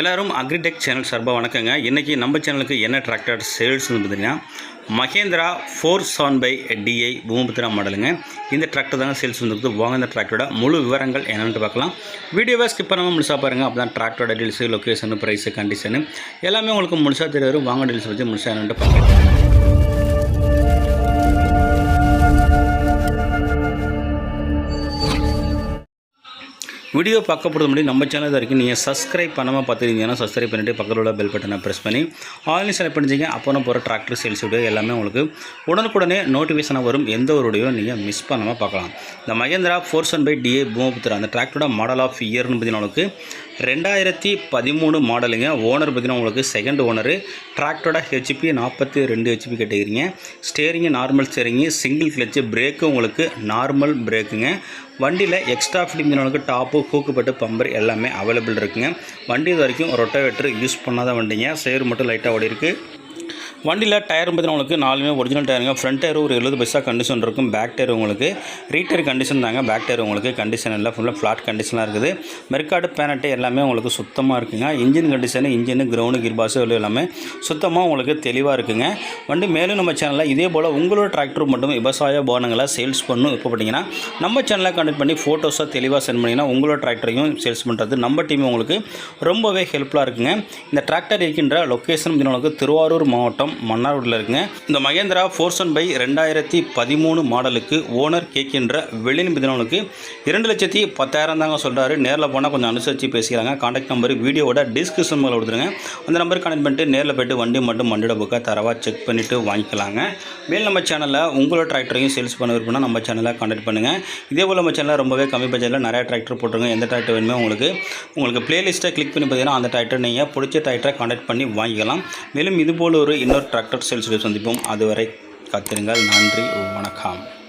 எல்லாரும் agritech channel சார்பாக வணக்கங்க. இன்றைக்கி நம்ம சேனலுக்கு என்ன டிராக்டர் சேல்ஸ்னு பார்த்தீங்கன்னா Mahindra four seven five DI Bhoomiputra மாடலுங்க. இந்த டிராக்டர் தாங்க சேல்ஸ் வந்துருக்குது வாங்க இந்த டிராக்டரோட முழு விவரங்கள் என்னென்னு பார்க்கலாம். வீடியோவை ஸ்கிப் பண்ணாமல் முழுசாக பாருங்கள் அப்போ தான் டிராக்டரோட டீல்ஸு லொக்கேஷனு ப்ரைஸு கண்டிஷனு எல்லாமே உங்களுக்கு முழுசாக தெரியாது வாங்க டீல்ஸ் வச்சு முழுசாக என்னென்னு பார்க்கலாம். வீடியோ பார்க்க போகிறது முன்னாடி நம்ம சேனல் தான் வரைக்கும் நீங்கள் சப்ஸ்கிரைப் பண்ணாமல் பார்த்துருந்தீங்கன்னா சப்ஸ்கிரைப் பண்ணிவிட்டு பக்கத்தில் உள்ள பெல் பட்டனை ப்ரெஸ் பண்ணி ஆன்லைன் செலக்ட் பண்ணிச்சிங்க அப்புறம் போகிற டிராக்டர் சேல்ஸ் வீடியோ எல்லாமே உங்களுக்கு உடனுக்குடனே நோட்டிஃபிகேஷனாக வரும். எந்த ஒரு வீடியோ நீங்கள் மிஸ் பண்ணாமல் பார்க்கலாம். இந்த Mahindra four seven five DA Bhoomiputra அந்த டிராக்டரோட மாடல் ஆஃப் இயர்னு பார்த்தீங்கன்னா உங்களுக்கு ரெண்டாயிரத்தி பதிமூணு மாடலுங்க. ஓனர் பார்த்தீங்கன்னா உங்களுக்கு செகண்ட் ஓனரு டிராக்டரோட ஹெச்பி நாற்பத்தி ரெண்டு HP கேட்டுக்கிறீங்க. Steering normal steering single clutch brake உங்களுக்கு நார்மல் பிரேக்குங்க வண்டியில் எக்ஸ்ட்ரா ஃபிட்டிங் உங்களுக்கு டாப்பு கூக்குப்பட்டு பம்பர் எல்லாமே அவைலபிள் இருக்குங்க. வண்டி இது வரைக்கும் ரொட்டவேட்டர் யூஸ் பண்ணாத வண்டிங்க. சேர் மட்டும் லைட்டாக ஓடி இருக்குது வண்டியில் டயர் பார்த்தீங்கன்னா உங்களுக்கு நாலுமே ஒரிஜினல் டயருங்க. ஃப்ரண்ட் டயர் ஒரு எழுபது பைசா கண்டிஷன் இருக்கும். பேக் டயர் உங்களுக்கு ரீட்டர் கண்டிஷன் தாங்க. பேக் டயர் உங்களுக்கு கண்டிஷன் இல்லை. ஃபுல்லாக ஃப்ளாட் கண்டிஷனாக இருக்குது. மெர்காடு பேனட்டு எல்லாமே உங்களுக்கு சுத்தமாக இருக்குங்க. Engine condition engine ground gearbox எல்லாமே சுத்தமாக உங்களுக்கு தெளிவாக இருக்குங்க. வண்டி மேலும் நம்ம சேனலில் இதே போல் உங்களோட டிராக்டர் மட்டும் விவசாய போனங்களை சேல்ஸ் பண்ணும். இப்போ பார்த்தீங்கன்னா நம்ம சேனலை கண்டக்ட் பண்ணி ஃபோட்டோஸாக தெளிவாக சென்ட் பண்ணிங்கன்னா உங்களோட டிராக்டரையும் சேல்ஸ் பண்ணுறது நம்ம டீம் உங்களுக்கு ரொம்பவே ஹெல்ப்ஃபுல்லாக இருக்குங்க. இந்த டிராக்டர் இருக்கின்ற லொக்கேஷன் உங்களுக்கு திருவாரூர் மாவட்டம் மன்னார்குடியில் இருக்குங்க. இந்த மகேந்திரா ஃபோர்சன் பை ரெண்டாயிரத்தி பதிமூணு மாடலுக்கு ஓனர் கேட்கின்ற வெளியின் பதினவனுக்கு இரண்டு லட்சத்தி பத்தாயிரம் தாங்க சொல்கிறாரு நேரில் போனால் கொஞ்சம் அனுசரித்து பேசிக்கிறாங்க. காண்டாக்ட் நம்பர் வீடியோவோட டிஸ்கிரிப்ஷன் மேலே கொடுத்துருங்க. அந்த நம்பர் கனெக்ட் பண்ணிட்டு நேரில் போய்ட்டு வண்டி மட்டும் வண்டியோட புக்கை தரவாக செக் பண்ணிவிட்டு வாங்கிக்கலாங்க. மேல் நம்ம சேனலில் உங்களோட டிராக்டரையும் சேல்ஸ் பண்ண விரும்பினா நம்ம சேனலை காண்டாக்ட் பண்ணுங்கள் இதே போல் நம்ம சேனலில் ரொம்பவே கம்மி பட்ஜெட்டில் நிறைய டிராக்டர் போட்டுருங்க. எந்த டிராக்டர் வேணுமே உங்களுக்கு உங்களுக்கு பிளேலிஸ்ட்டை கிளிக் பண்ணி பார்த்தீங்கன்னா அந்த டிராக்டர் நீங்கள் பிடிச்ச டிராக்டரை காண்டாக்ட் பண்ணி வாங்கிக்கலாம். மேலும் இது போல் ஒரு இன்னொரு டிராக்டர் சேல்ஸ் சந்திப்போம். அதுவரை காத்திருங்கள். நன்றி. வணக்கம்.